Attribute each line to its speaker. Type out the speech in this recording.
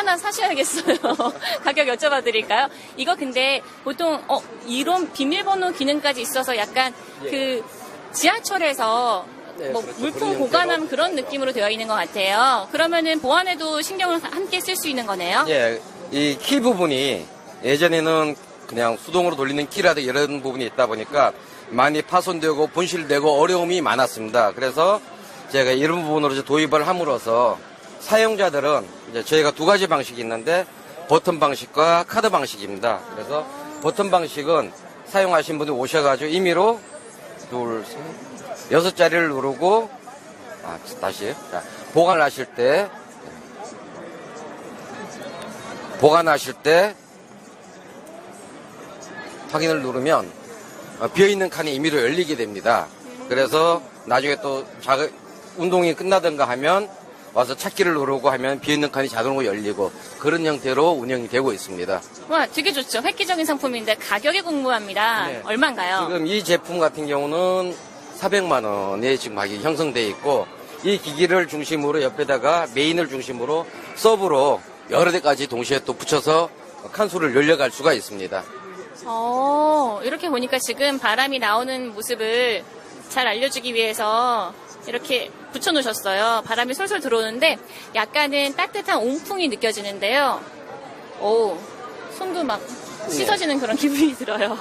Speaker 1: 하나 사셔야겠어요. 가격 여쭤봐 드릴까요? 이거 근데 보통 어 이런 비밀번호 기능까지 있어서 약간 그 지하철에서
Speaker 2: 네,
Speaker 1: 뭐
Speaker 2: 그렇죠.
Speaker 1: 물품 보관함 그런 느낌으로 되어 있는 것 같아요. 그러면은 보안에도 신경을 함께 쓸 수 있는 거네요.
Speaker 2: 예, 이 키 부분이 예전에는 그냥 수동으로 돌리는 키라든지 이런 부분이 있다 보니까 많이 파손되고 분실되고 어려움이 많았습니다. 그래서 제가 이런 부분으로 도입을 함으로써 사용자들은 이제 저희가 두 가지 방식이 있는데 버튼 방식과 카드 방식입니다. 그래서 버튼 방식은 사용하신 분이 오셔가지고 임의로 둘, 셋, 여섯 자리를 누르고 아, 다시 자, 보관을 하실 때 보관하실 때 확인을 누르면 어, 비어있는 칸이 임의로 열리게 됩니다. 그래서 나중에 또 자, 운동이 끝나든가 하면 와서 찾기를 누르고 하면 비어있는 칸이 자동으로 열리고 그런 형태로 운영이 되고 있습니다.
Speaker 1: 와, 되게 좋죠. 획기적인 상품인데 가격이 궁금합니다.
Speaker 2: 네.
Speaker 1: 얼마인가요?
Speaker 2: 지금 이 제품 같은 경우는 400만 원에 지금 가격이 형성되어 있고 이 기기를 중심으로 옆에다가 메인을 중심으로 서브로 여러 대까지 동시에 또 붙여서 칸수를 열려갈 수가 있습니다.
Speaker 1: 어, 이렇게 보니까 지금 바람이 나오는 모습을 잘 알려주기 위해서 이렇게 붙여놓으셨어요. 바람이 솔솔 들어오는데 약간은 따뜻한 온풍이 느껴지는데요. 오, 손도 막 씻어지는 그런 기분이 들어요.